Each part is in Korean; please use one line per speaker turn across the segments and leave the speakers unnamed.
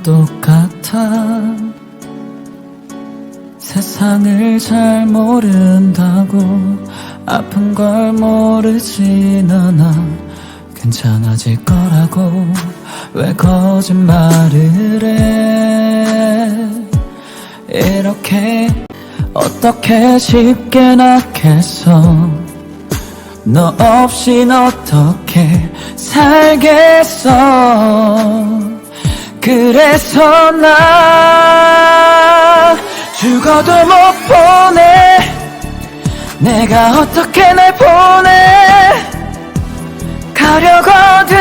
건 똑같아. 세상을 잘 모른다고 아픈 걸 모르진 않아. 괜찮아질 거라고 왜 거짓말을 해? 이렇게 어떻게 쉽게 낫겠어? 너 없인 어떻게 살겠어 그래서 나 죽어도 못 보내. 내가 어떻게 날 보내? 가려거든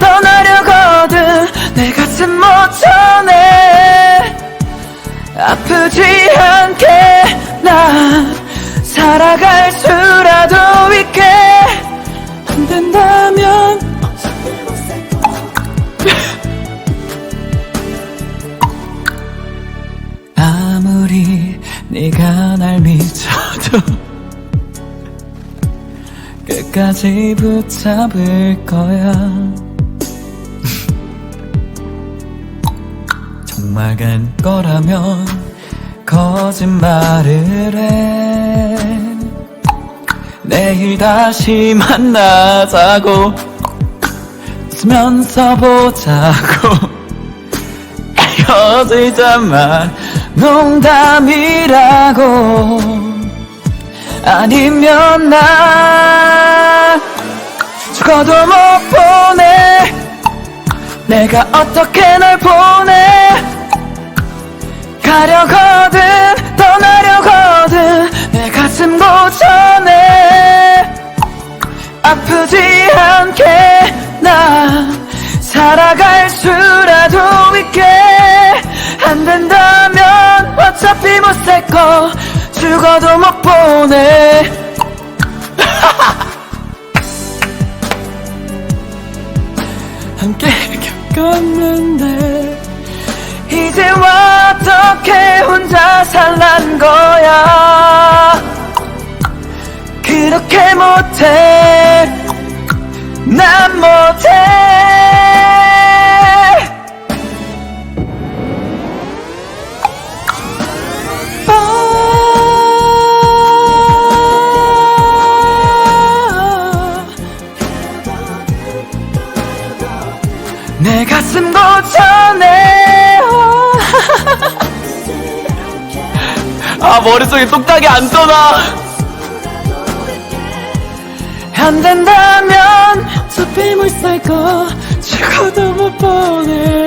떠나려거든 내 가슴 못 전해 아프지 않게 나 살아갈 수 네가 날 미쳐도 끝까지 붙잡을 거야. 정말 갈 거라면 거짓말을 해. 내일 다시 만나자고 웃으면서 보자고 헤어지자만 농담이라고 아니면 나 죽어도 못 보내. 내가 어떻게 널 보내? 가려거든 떠나려거든 내 가슴 고쳐내 아프지 않게 나 살아갈 수라도 살거 죽어도 못 보내. 함께 겪었는데 이제 어떻게 혼자 살란 거야? 그렇게 못해. 난 못해 내 가슴 고쳐내. 아 머릿속에 똑딱이 안 떠나. 안 된다면 숲이 물살거 죽어도 못 보내